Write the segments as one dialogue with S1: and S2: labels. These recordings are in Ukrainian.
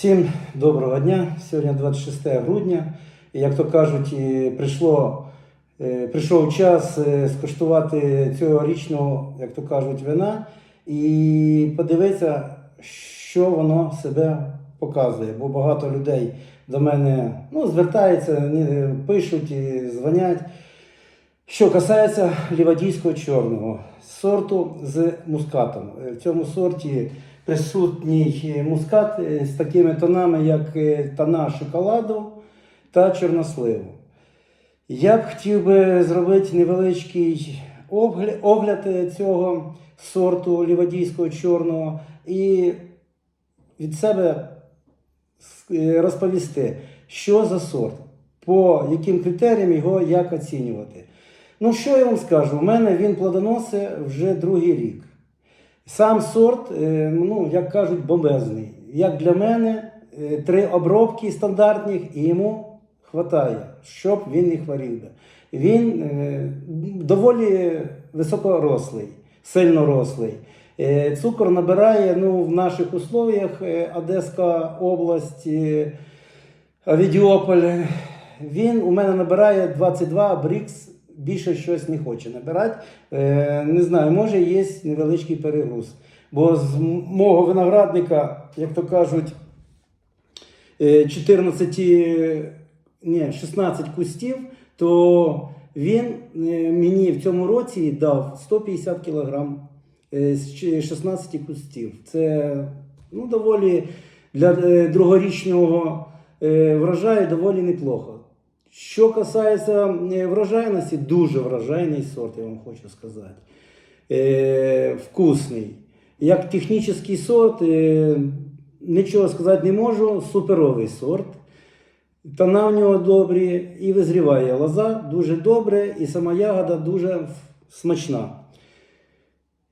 S1: Всім доброго дня. Сьогодні 26 грудня. І як то кажуть, прийшло, е, прийшов час е, скуштувати цьогорічного, як то кажуть, вина і подивитися, що воно себе показує. Бо багато людей до мене ну, звертаються, пишуть, дзвонять. Що касається лівадійського чорного сорту з мускатом. Е, В цьому сорті присутній е, мускат е, з такими тонами, як е, тона шоколаду та чорносливу. Я б хотів би зробити невеличкий огляд цього сорту лівадійського чорного і від себе розповісти, що за сорт, по яким критеріям його як оцінювати. Ну, що я вам скажу? У мене він плодоносить вже другий рік. Сам сорт, е, ну, як кажуть, бомбезний. Як для мене, е, три обробки стандартних, і йому вистачає, щоб він не хворів. Він е, доволі високорослий, сильно рослий. Е, Цукор набирає ну, в наших условиях Одеська область, Авідіополь. Він у мене набирає 22 брікс, більше щось не хоче набирати. Е, не знаю, може є невеличкий перегруз. Бо з мого виноградника, як то кажуть, е, 14, е, ні, 16 кустів, то він е, мені в цьому році дав 150 кг з 16 кустів. Це ну, доволі для другорічного врожаю доволі неплохо. Що касається е, врожайності, дуже врожайний сорт, я вам хочу сказати. Е, вкусний. Як технічний сорт, е, нічого сказати не можу. Суперовий сорт. Тона в нього добрі, і визріває лоза дуже добре, і сама ягода дуже смачна.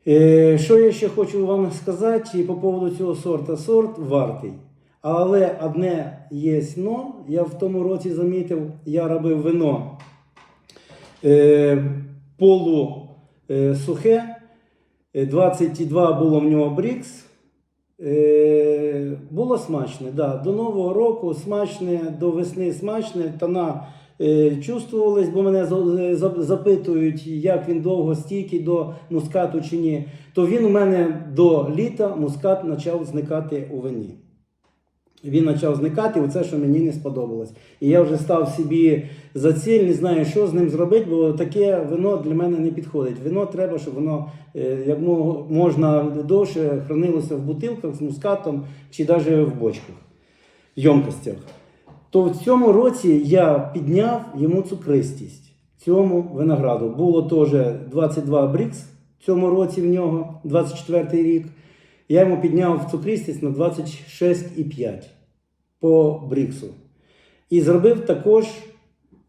S1: Е, Що я ще хочу вам сказати по поводу цього сорта? Сорт вартий. Але одне є но, я в тому році замітив, я робив вино е, полу е, сухе, е, 22 було в нього брікс. Е, було смачне, да. до Нового року смачне, до весни смачне, тона е, чувствувались, бо мене за- запитують, як він довго стійкий до мускату чи ні. То він у мене до літа мускат почав зникати у вині. Він почав зникати, оце, що мені не сподобалось. І я вже став собі за ціль, не знаю, що з ним зробити, бо таке вино для мене не підходить. Вино треба, щоб воно е, як можна довше хранилося в бутилках з мускатом чи навіть в бочках, ємкостях. То в цьому році я підняв йому цукристість цьому винограду. Було теж 22 брікс в цьому році в нього, 24 рік. Я йому підняв цукристість на 26,5 по бріксу. І зробив також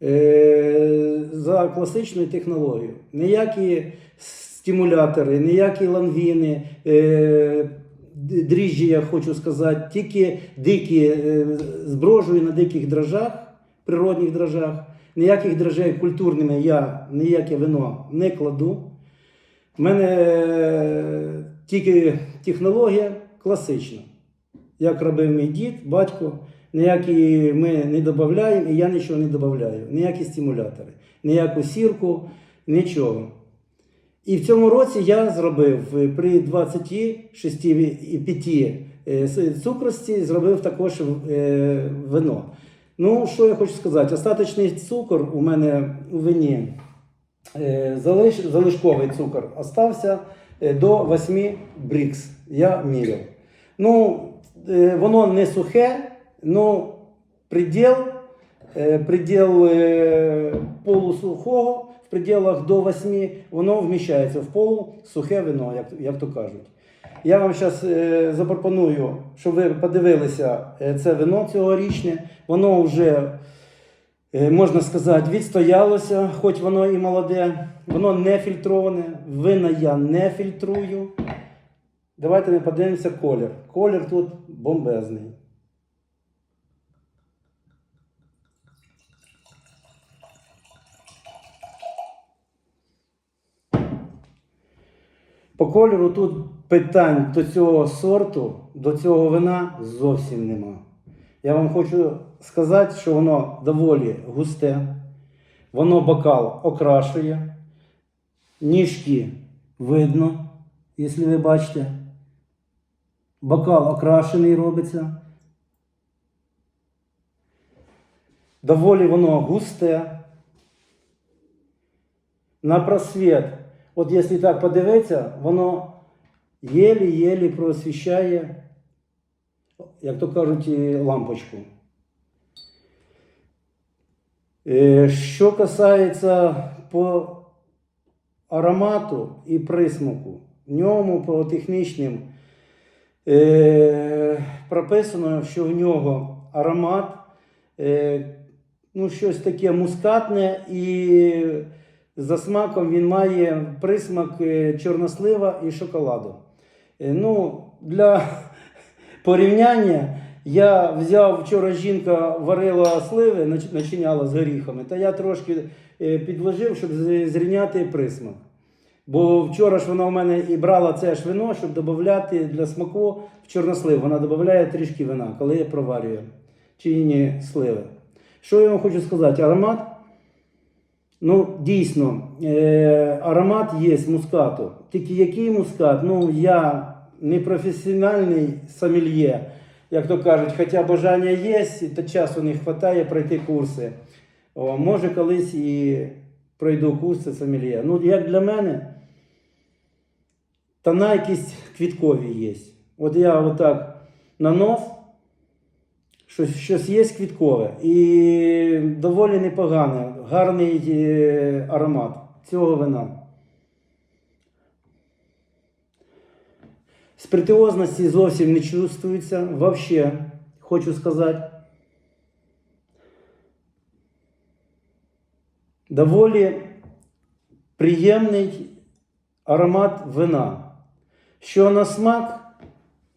S1: е, за класичною технологією. Ніякі стимулятори, ніякі ланвіни, е, дріжджі, я хочу сказати, тільки дикі е, зброжую на диких дрожжах, природних дрожжах. Ніяких дрожжей культурними я ніяке вино не кладу. У мене е, тільки технологія класична. Як робив мій дід, батько, ніякі ми не додаємо, і я нічого не додаю. Ніякі стимулятори, ніяку сірку, нічого. І в цьому році я зробив е, при 26,5 е, цукрості, зробив також е, вино. Ну, що я хочу сказати, остаточний цукор у мене у вині Е, залишковий цукор остався е, до 8 брікс. Я міряв. Ну, е, воно не сухе, ну приділ, е, приділ е, полусухого в пределах до 8 воно вміщається в полусухе вино, як, як то кажуть. Я вам зараз е, запропоную, щоб ви подивилися е, це вино цьогорічне. Воно вже Е, можна сказати, відстоялося, хоч воно і молоде, воно не фільтроване, вина я не фільтрую. Давайте ми подивимося колір. Колір тут бомбезний. По кольору тут питань до цього сорту, до цього вина зовсім нема. Я вам хочу сказати, що воно доволі густе, воно бокал окрашує, ніжки видно, якщо ви бачите. Бокал окрашений робиться. Доволі воно густе. На просвіт, от якщо так подивитися, воно єлі-єлі просвіщає, як то кажуть, лампочку. Е, Що касається по аромату і присмаку, в ньому по технічним е, прописано, що в нього аромат, е, ну, щось таке мускатне і за смаком він має присмак е, чорнослива і шоколаду. Е, Ну, для порівняння я взяв вчора жінка варила сливи, начиняла з горіхами, та я трошки підложив, щоб зрівняти присмак. Бо вчора ж вона у мене і брала це ж вино, щоб додати для смаку в чорнослив. Вона додає трішки вина, коли я проварюю чинні сливи. Що я вам хочу сказати? Аромат. Ну, дійсно, е, аромат є мускату. Тільки який мускат? Ну, я не професіональний сомельє, як то кажуть, хоча бажання є, та часу не вистачає пройти курси. О, може, колись і пройду курси сомельє. Ну, як для мене, тона якісь квіткові є. От я отак на нос, щось, щось є квіткове і доволі непогане, гарний е, аромат цього вина. Спиртуозності зовсім не чувствується, вообще, хочу сказати. Доволі приємний аромат вина. Що на смак,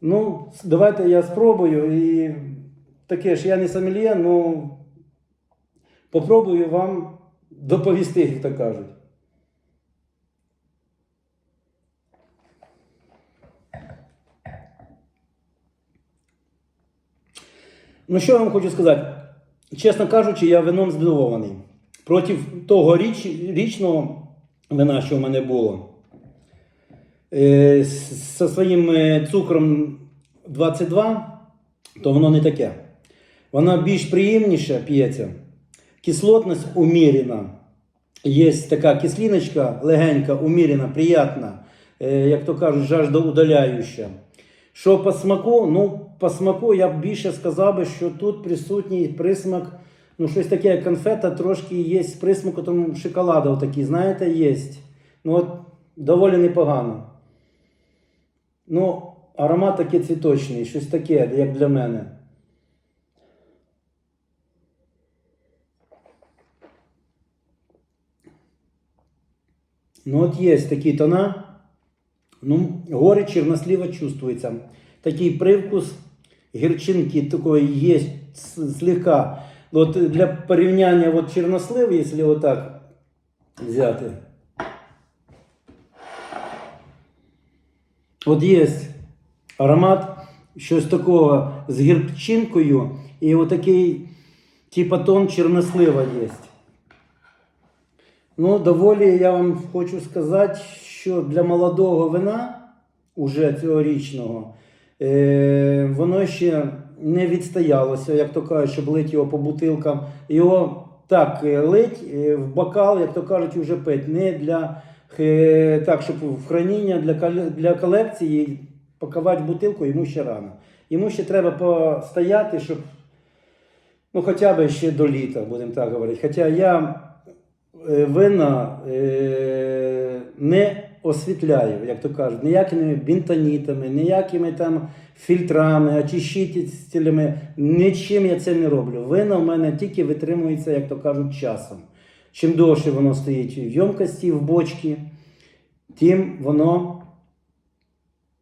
S1: ну, давайте я спробую і таке ж я не сомельє, ну попробую вам доповісти, як то кажуть. Ну, що я вам хочу сказати? Чесно кажучи, я вином здивований. Проти того річ, річного вина, що в мене було, е, зі своїм е, цукром 22, то воно не таке. Вона більш приємніша п'ється. Кислотність умірена. Є така кислиночка легенька, умірена, приятна, е, як то кажуть, жаждоудаляюча. Що по смаку? Ну, по смаку я б більше сказав би, що тут присутній присмак, ну, щось таке, як конфета, трошки є присмак тому шоколаду такий, знаєте, є. Ну, от, доволі непогано. Ну, аромат такий цвіточний, щось таке, як для мене. Ну, от є такі тона. Ну, горечь чернослива чувствуется. Такий привкус гірчинки такої є слегка. От для порівняння от чернослив, якщо отак взяти. От є аромат щось такого з гірчинкою і отакий, типа тон чернослива є. Ну, доволі я вам хочу сказати, що для молодого вина, уже цьогорічного, е, воно ще не відстоялося, як то кажуть, щоб лить його по бутилкам. Його так е, лить е, в бокал, як то кажуть, вже пить. Не для е, так, щоб в храніння для, для колекції пакувати бутилку йому ще рано. Йому ще треба постояти, щоб ну, хоча б ще до літа, будемо так говорити. Хоча я вина не освітляю, як то кажуть, ніякими бінтонітами, ніякими там фільтрами, очищителями, нічим я це не роблю. Вина в мене тільки витримується, як то кажуть, часом. Чим довше воно стоїть в ємкості, в бочці, тим воно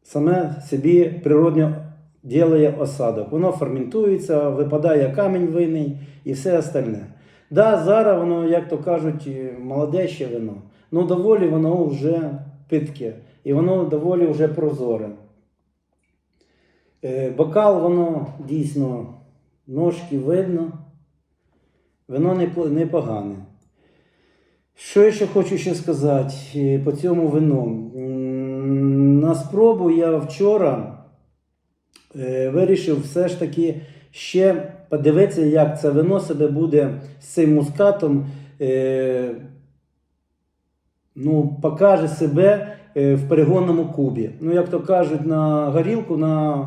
S1: саме собі природньо ділає осадок. Воно ферментується, випадає камінь винний і все остальне. Да, зараз воно, як то кажуть, молоде ще вино. Ну доволі воно вже питке. І воно доволі вже прозоре. Е, Бокал, воно дійсно ножки видно. Вино непогане. Що я ще хочу ще сказати е, по цьому вину? На спробу я вчора е, вирішив все ж таки ще подивитися, як це вино себе буде з цим мускатом. Е, ну, покаже себе е, в перегонному кубі. Ну, як то кажуть, на горілку, на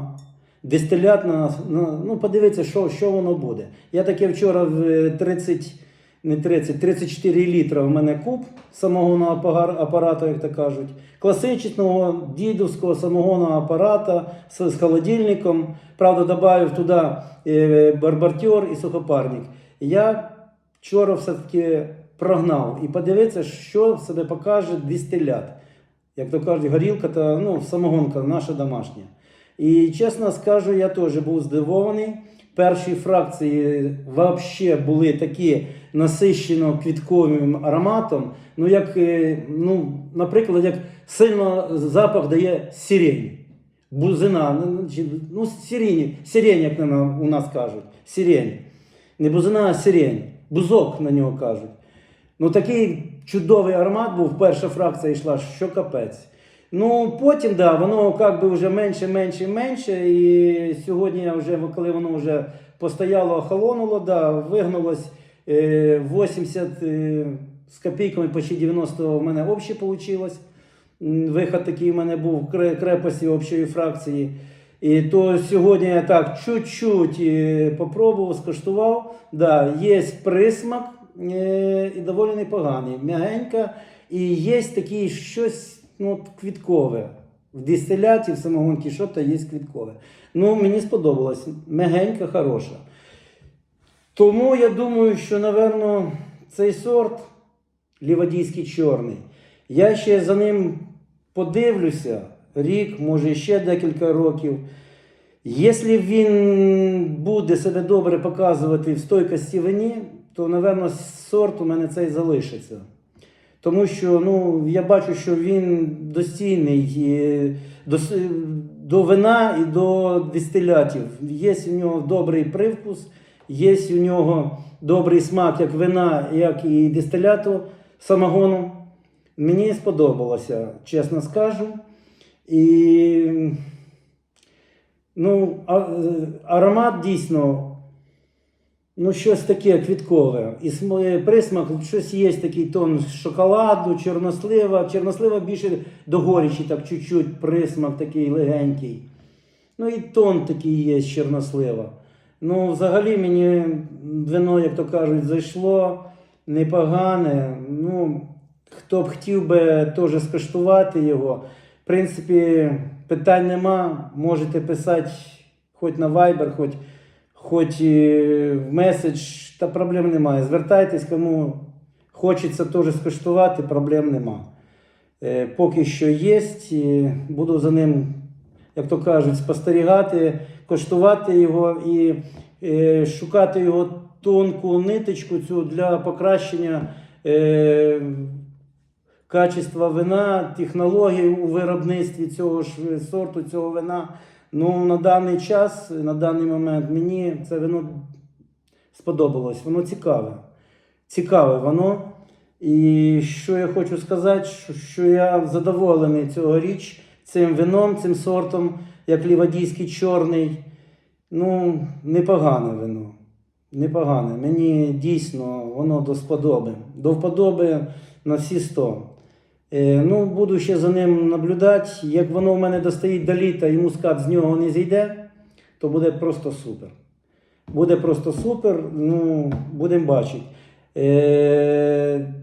S1: дистилят, на, на, ну, подивитися, що, що воно буде. Я таке вчора в 30, не 30, 34 літра в мене куб самогонного апарату, як то кажуть. Класичного дідовського самогонного апарата з, з холодильником. Правда, додав туди е, барбартер і сухопарник. Я вчора все-таки прогнав і подивитися, що себе покаже дистилят. Як то кажуть, горілка та ну, самогонка наша домашня. І чесно скажу, я теж був здивований. Перші фракції взагалі були такі насищено квітковим ароматом. Ну, як, е, ну, наприклад, як сильно запах дає сирень. Бузина, ну, чи- ну, сирень, сирень, як у нас кажуть. Сирень. Не бузина, а сирень. Бузок на нього кажуть. Ну такий чудовий аромат був, перша фракція йшла, що капець. Ну потім, да, воно як би вже менше, менше, менше. І сьогодні вже, коли воно вже постояло, охолонуло, да, вигнулось е, 80 е, з копійками, почти 90 в мене обще вийшло. Виход такий в мене був кре- крепості общої фракції. І то сьогодні я так чуть-чуть е, попробував, скуштував. Да, є присмак е, і доволі непоганий. М'ягенька. І є такий щось ну, квіткове. В дистиляті, в самогонці, що то є квіткове. Ну, мені сподобалось. М'ягенька, хороша. Тому я думаю, що, напевно, цей сорт лівадійський чорний. Я ще за ним подивлюся рік, може ще декілька років. Якщо він буде себе добре показувати в стойкості вині, то, напевно, сорт у мене цей залишиться. Тому що ну, я бачу, що він достійний і до, до вина і до дистилятів. Є у нього добрий привкус, є у нього добрий смак як вина, як і дистиляту самогону. Мені сподобалося, чесно скажу. І ну, а, е, аромат дійсно ну, щось таке квіткове. І присмак, щось є такий тон шоколаду, чорнослива. Чорнослива більше до горічі, так чуть-чуть присмак такий легенький. Ну і тон такий є з чорнослива. Ну, взагалі мені вино, як то кажуть, зайшло непогане. Ну, хто б хотів би теж скуштувати його. В принципі, питань нема. Можете писати хоч на Viber, хоч, хоч і в меседж, та проблем немає. Звертайтесь, кому хочеться теж скуштувати, проблем нема. Е, Поки що є, буду за ним, як то кажуть, спостерігати, коштувати його і е, шукати його тонку ниточку цю для покращення е, качества вина, технологій у виробництві цього ж сорту, цього вина. Ну, на даний час, на даний момент мені це вино сподобалось. Воно цікаве. Цікаве воно. І що я хочу сказати, що, я задоволений цьогоріч цим вином, цим сортом, як лівадійський чорний. Ну, непогане вино. Непогане. Мені дійсно воно до сподоби. До вподоби на всі 100. Е, ну, буду ще за ним наблюдати. Як воно в мене достоїть до літа і мускат з нього не зійде, то буде просто супер. Буде просто супер. Ну, будемо бачити. Е,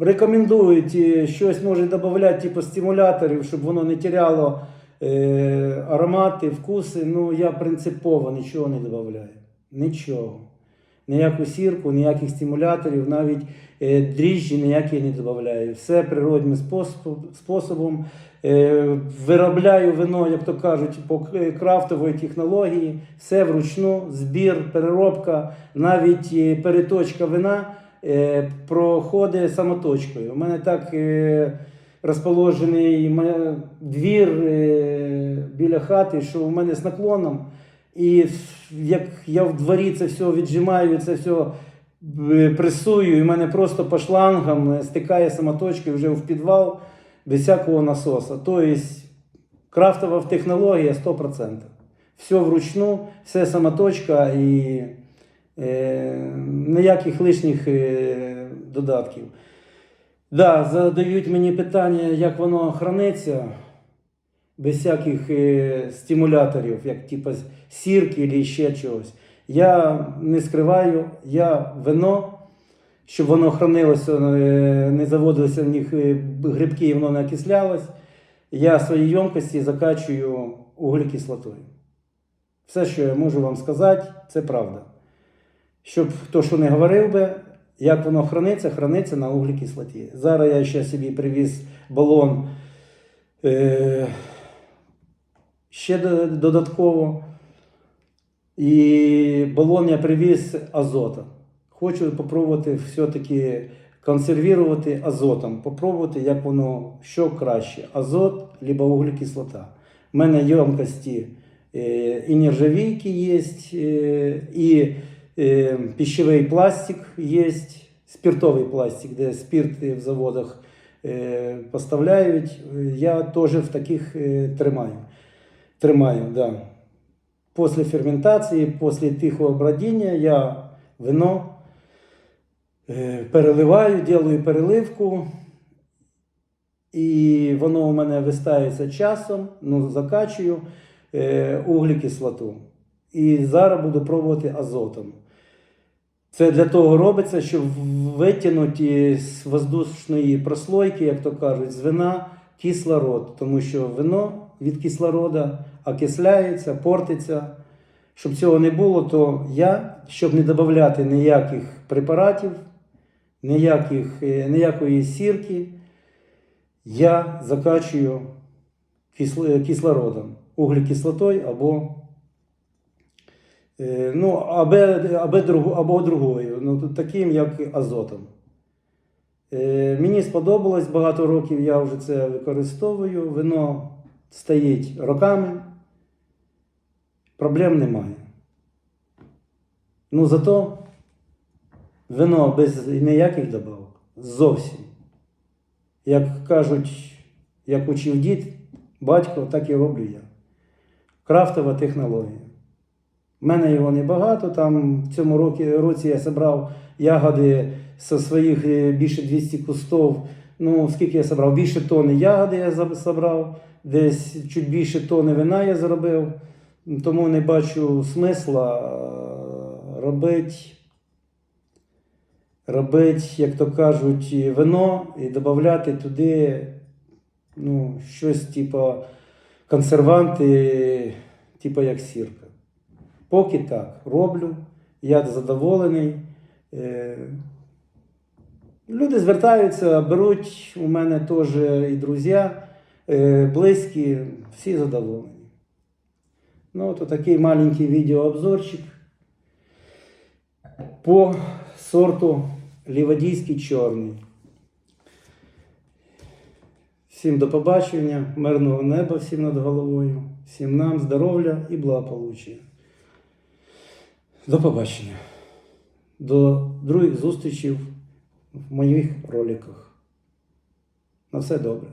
S1: рекомендують е, щось може додати, типу стимуляторів, щоб воно не теряло е, аромати, вкуси. Ну, я принципово нічого не додаю. Нічого. Ніяку сірку, ніяких стимуляторів, навіть дріжджі ніякі не додаю. Все природним способом. Е, виробляю вино, як то кажуть, по крафтової технології, все вручну, збір, переробка, навіть е, переточка вина е, проходить самоточкою. У мене так е, розположений двір е, біля хати, що у мене з наклоном. І як я в дворі це все віджимаю, це все е, пресую, і мене просто по шлангам е, стикає самоточки вже в підвал без всякого насоса. Тобто крафтова технологія 100%. Все вручну, все самоточка і е, ніяких лишніх е, додатків. Да, задають мені питання, як воно храниться без всяких е, стимуляторів, як типу сірки чи ще чогось. Я не скриваю, я вино, щоб воно хранилося, е, не заводилося в них е, грибки і воно не окислялось. Я свої ємкості закачую углекислотою. Все, що я можу вам сказати, це правда. Щоб хто що не говорив би, як воно храниться, храниться на углекислоті. Зараз я ще собі привіз балон е, ще додатково. І балон я привіз азотом. Хочу спробувати все-таки консервувати азотом, попробувати, як воно що краще: азот либо углекислота. У мене ємкості е, і нержавійки є, е, і е, пищевий пластик є, спиртовий пластик, де спирт в заводах поставляють. Я теж в таких тримаю. Тримаю, да. После ферментації, після тихого бродіння я вино е, переливаю, ділаю переливку, і воно у мене вистається часом, ну, закачую е, углекислоту. І зараз буду пробувати азотом. Це для того робиться, щоб витягнути з воздушної прослойки, як то кажуть, з вина кислород, тому що вино від кислорода окисляється, портиться. Щоб цього не було, то я, щоб не додати ніяких препаратів, ніяких, е, ніякої сірки, я закачую кислородом, углекислотою або, е, ну, або, або, або другою, ну, таким, як азотом. Е, Мені сподобалось багато років, я вже це використовую. Вино стоїть роками, проблем немає. Ну зато вино без ніяких добавок зовсім. Як кажуть, як учив дід, батько, так і роблю я. Крафтова технологія. У мене його небагато. Там в цьому році, році я зібрав ягоди зі своїх е, більше 200 кустов. Ну, скільки я зібрав? Більше тони ягоди я зібрав, десь чуть більше тони вина я зробив. Тому не бачу смисла е, робити, робити, як то кажуть, вино і додати туди ну, щось типу консерванти, типу як сірка. Поки так роблю, я задоволений. Е, Люди звертаються, беруть у мене теж і друзі, е, близькі, всі задоволені. Ну, то такий маленький відеообзорчик по сорту Лівадійський чорний. Всім до побачення, мирного неба всім над головою, всім нам здоров'я і благополуччя. До побачення. До других зустрічей в моїх роликах. На все добре.